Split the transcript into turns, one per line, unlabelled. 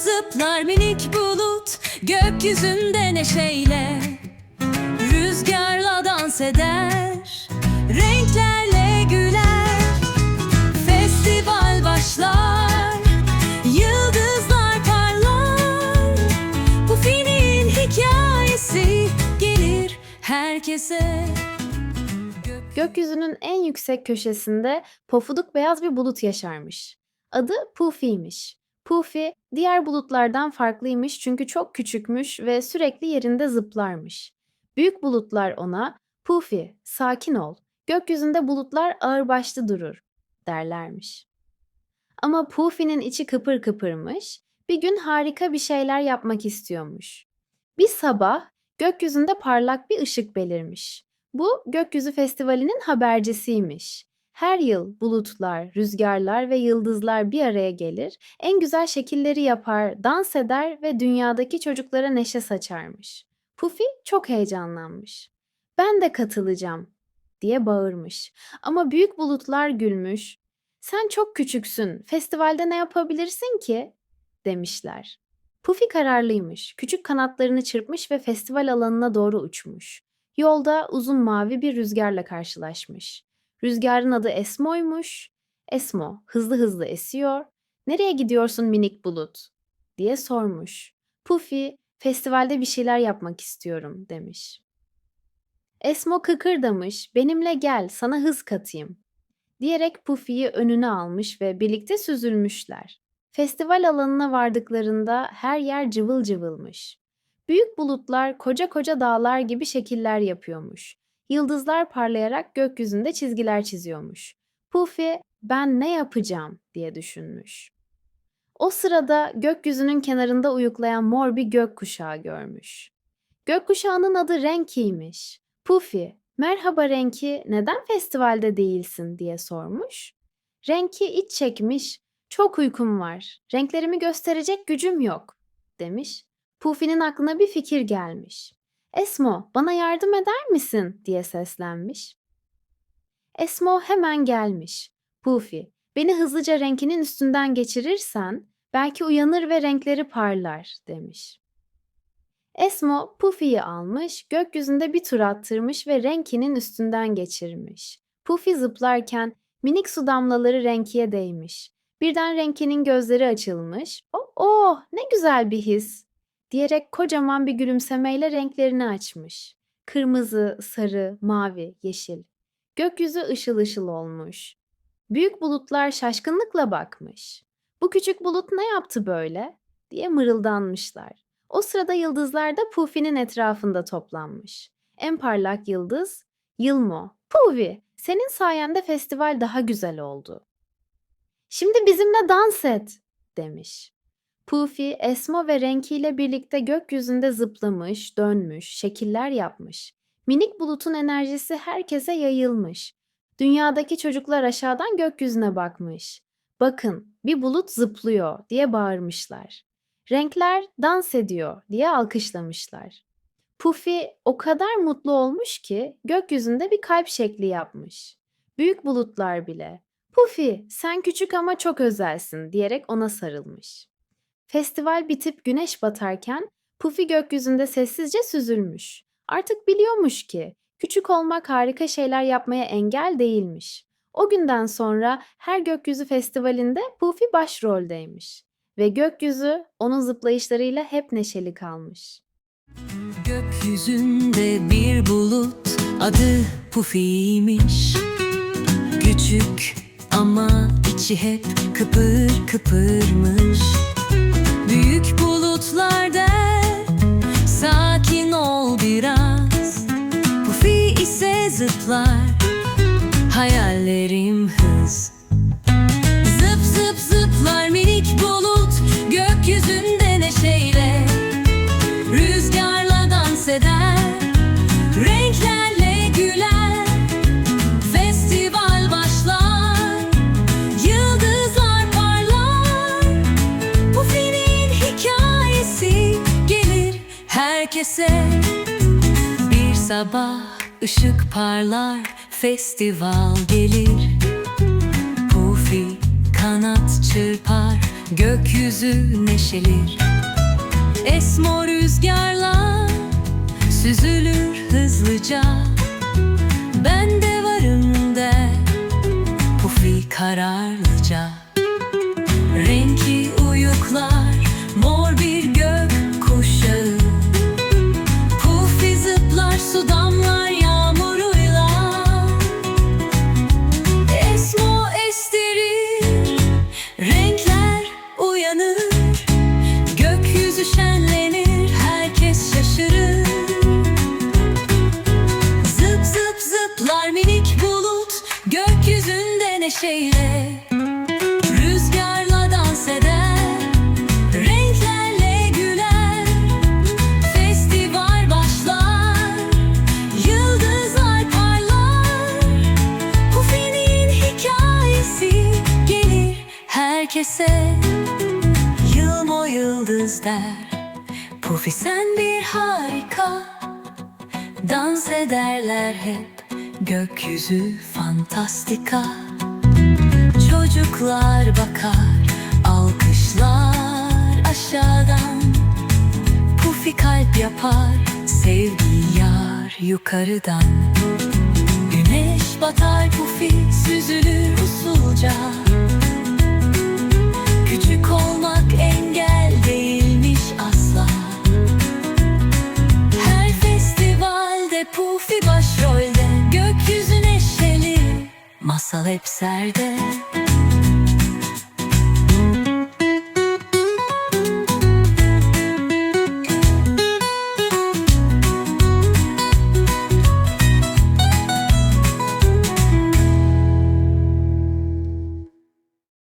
zıplar minik bulut Gökyüzünde neşeyle Rüzgarla dans eder Renklerle güler Festival başlar herkese Gök-
Gökyüzünün en yüksek köşesinde pofuduk beyaz bir bulut yaşarmış. Adı Pufi'ymiş. Pufi diğer bulutlardan farklıymış çünkü çok küçükmüş ve sürekli yerinde zıplarmış. Büyük bulutlar ona Pufi sakin ol, gökyüzünde bulutlar ağırbaşlı durur derlermiş. Ama Pufi'nin içi kıpır kıpırmış, bir gün harika bir şeyler yapmak istiyormuş. Bir sabah gökyüzünde parlak bir ışık belirmiş. Bu gökyüzü festivalinin habercisiymiş. Her yıl bulutlar, rüzgarlar ve yıldızlar bir araya gelir, en güzel şekilleri yapar, dans eder ve dünyadaki çocuklara neşe saçarmış. Pufi çok heyecanlanmış. Ben de katılacağım diye bağırmış. Ama büyük bulutlar gülmüş. Sen çok küçüksün. Festivalde ne yapabilirsin ki? demişler. Pufi kararlıymış. Küçük kanatlarını çırpmış ve festival alanına doğru uçmuş. Yolda uzun mavi bir rüzgarla karşılaşmış. Rüzgarın adı Esmo'ymuş. Esmo hızlı hızlı esiyor. Nereye gidiyorsun minik bulut? diye sormuş. Pufi festivalde bir şeyler yapmak istiyorum demiş. Esmo kıkırdamış. Benimle gel sana hız katayım. Diyerek Pufi'yi önüne almış ve birlikte süzülmüşler. Festival alanına vardıklarında her yer cıvıl cıvılmış. Büyük bulutlar koca koca dağlar gibi şekiller yapıyormuş. Yıldızlar parlayarak gökyüzünde çizgiler çiziyormuş. Pufi ben ne yapacağım diye düşünmüş. O sırada gökyüzünün kenarında uyuklayan mor bir gökkuşağı görmüş. Gökkuşağının adı Renki'ymiş. Pufi, merhaba Renki, neden festivalde değilsin diye sormuş. Renki iç çekmiş, çok uykum var, renklerimi gösterecek gücüm yok demiş. Pufi'nin aklına bir fikir gelmiş. Esmo, bana yardım eder misin? diye seslenmiş. Esmo hemen gelmiş. Pufi, beni hızlıca renkinin üstünden geçirirsen belki uyanır ve renkleri parlar demiş. Esmo Pufi'yi almış, gökyüzünde bir tur attırmış ve Renki'nin üstünden geçirmiş. Pufi zıplarken minik su damlaları Renki'ye değmiş. Birden Renki'nin gözleri açılmış. Oh, oh ne güzel bir his diyerek kocaman bir gülümsemeyle renklerini açmış. Kırmızı, sarı, mavi, yeşil. Gökyüzü ışıl ışıl olmuş. Büyük bulutlar şaşkınlıkla bakmış. Bu küçük bulut ne yaptı böyle? diye mırıldanmışlar. O sırada yıldızlar da Pufi'nin etrafında toplanmış. En parlak yıldız Yılmo. Pufi, senin sayende festival daha güzel oldu. Şimdi bizimle dans et, demiş. Pufi, Esmo ve Renki ile birlikte gökyüzünde zıplamış, dönmüş, şekiller yapmış. Minik bulutun enerjisi herkese yayılmış. Dünyadaki çocuklar aşağıdan gökyüzüne bakmış. Bakın, bir bulut zıplıyor diye bağırmışlar. Renkler dans ediyor diye alkışlamışlar. Pufi o kadar mutlu olmuş ki gökyüzünde bir kalp şekli yapmış. Büyük bulutlar bile Pufi sen küçük ama çok özelsin diyerek ona sarılmış. Festival bitip güneş batarken Pufi gökyüzünde sessizce süzülmüş. Artık biliyormuş ki küçük olmak harika şeyler yapmaya engel değilmiş. O günden sonra her gökyüzü festivalinde Pufi başroldeymiş ve gökyüzü onun zıplayışlarıyla hep neşeli kalmış.
Gökyüzünde bir bulut adı Pufi'ymiş Küçük ama içi hep kıpır kıpırmış zıplar hayallerim hız. Zıp zıp zıplar minik bulut gökyüzünde neşeyle. Rüzgarla dans eder Renklerle güler. Festival başlar Yıldızlar parlar. Pufi'nin hikayesi gelir herkese. Bir sabah ışık parlar Festival gelir. Pufi kanat çırpar Gökyüzü neşelir. Esmo rüzgarlar Süzülür hızlıca. Ben de varım der. Pufi kararlıca Neşeyle Rüzgarla dans eder Renklerle güler. Festival başlar Yıldızlar parlar Pufi'nin hikayesi gelir herkese. Yılmo yıldız der. Pufi sen bir harika. Dans ederler hep. Gökyüzü fantastika Çocuklar bakar Alkışlar aşağıdan. Pufi kalp yapar Sevgi yar yukarıdan. Güneş batar Pufi Süzülür usulca. Küçük olmak engel değilmiş asla. Her festivalde Pufi başrolde Gökyüzü neşeli Masal hep serde